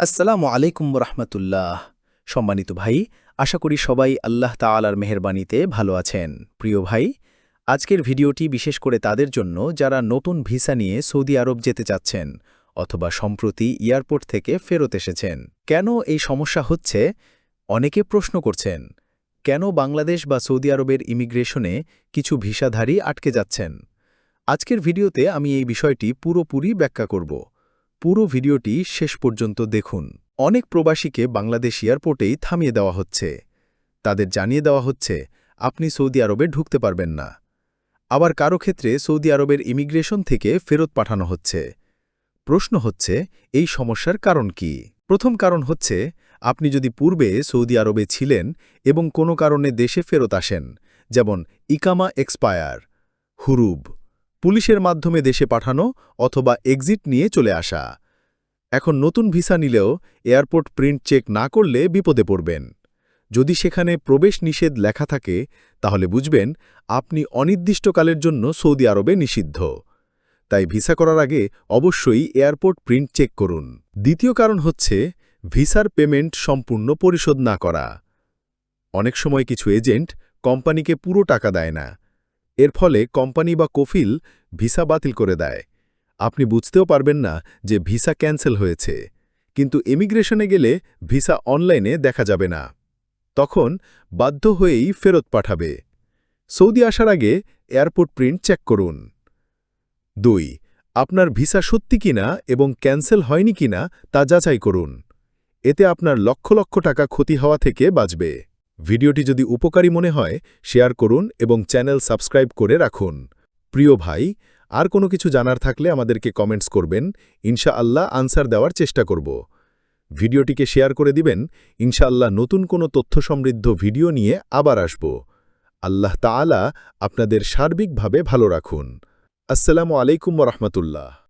আসসালামু আলাইকুম রহমতুল্লাহ সম্মানিত ভাই, আশা করি সবাই আল্লাহ তাআলার মেহেরবানিতে ভালো আছেন। প্রিয় ভাই, আজকের ভিডিওটি বিশেষ করে তাদের জন্য যারা নতুন ভিসা নিয়ে সৌদি আরব যেতে চাচ্ছেন অথবা সম্প্রতি এয়ারপোর্ট থেকে ফেরত এসেছেন, কেন এই সমস্যা হচ্ছে? অনেকে প্রশ্ন করছেন, কেন বাংলাদেশ বা সৌদি আরবের ইমিগ্রেশনে কিছু ভিসাধারী আটকে যাচ্ছেন? আজকের ভিডিওতে আমি এই বিষয়টি পুরোপুরি ব্যাখ্যা করব। পুরো ভিডিওটি শেষ পর্যন্ত দেখুন। অনেক প্রবাসীকে বাংলাদেশ এয়ারপোর্টেই থামিয়ে দেওয়া হচ্ছে। তাদের জানিয়ে দেওয়া হচ্ছে, আপনি সৌদি আরবে ঢুকতে পারবেন না। আবার কারও ক্ষেত্রে সৌদি আরবের ইমিগ্রেশন থেকে ফেরত পাঠানো হচ্ছে। প্রশ্ন হচ্ছে, এই সমস্যার কারণ কি? প্রথম কারণ হচ্ছে, আপনি যদি পূর্বে সৌদি আরবে ছিলেন এবং কোনো কারণে দেশে ফেরত আসেন, যেমন ইকামা এক্সপায়ার, হুরুব। পুলিশের মাধ্যমে দেশে পাঠানো অথবা এক্সিট নিয়ে চলে আসা। এখন নতুন ভিসা নিলেও এয়ারপোর্ট প্রিন্ট চেক না করলে বিপদে পড়বেন। যদি সেখানে প্রবেশ নিষেধ লেখা থাকে, তাহলে বুঝবেন আপনি অনির্দিষ্টকালের জন্য সৌদি আরবে নিষিদ্ধ। তাই ভিসা করার আগে অবশ্যই এয়ারপোর্ট প্রিন্ট চেক করুন। দ্বিতীয় কারণ হচ্ছে ভিসার পেমেন্ট সম্পূর্ণ পরিশোধ না করা। অনেক সময় কিছু এজেন্ট কোম্পানিকে পুরো টাকা দেয় না। এর ফলে কোম্পানি বা কফিল ভিসা বাতিল করে দেয়। আপনি বুঝতেও পারবেন না যে ভিসা ক্যান্সেল হয়েছে, কিন্তু ইমিগ্রেশনে গেলে ভিসা অনলাইনে দেখা যাবে না। তখন বাধ্য হয়েই ফেরত পাঠাবে। সৌদি আসার আগে এয়ারপোর্ট প্রিন্ট চেক করুন। দুই, আপনার ভিসা সত্যি কিনা এবং ক্যান্সেল হয়নি কিনা তা যাচাই করুন। এতে আপনার লক্ষ লক্ষ টাকা ক্ষতি হওয়া থেকে বাঁচবে। ভিডিওটি যদি উপকারী মনে হয়, শেয়ার করুন এবং চ্যানেল সাবস্ক্রাইব করে রাখুন। প্রিয় ভাই, আর কোনো কিছু জানার থাকলে আমাদেরকে কমেন্টস করবেন ইনশা আল্লাহ আনসার দেওয়ার চেষ্টা করব। ভিডিওটিকে শেয়ার করে দিবেন, ইনশাআল্লাহ নতুন কোনো তথ্য সমৃদ্ধ ভিডিও নিয়ে আবার আসব। আল্লাহ তাআলা আপনাদের সার্বিকভাবে ভালো রাখুন। আসসালামু আলাইকুম রহমতুল্লাহ।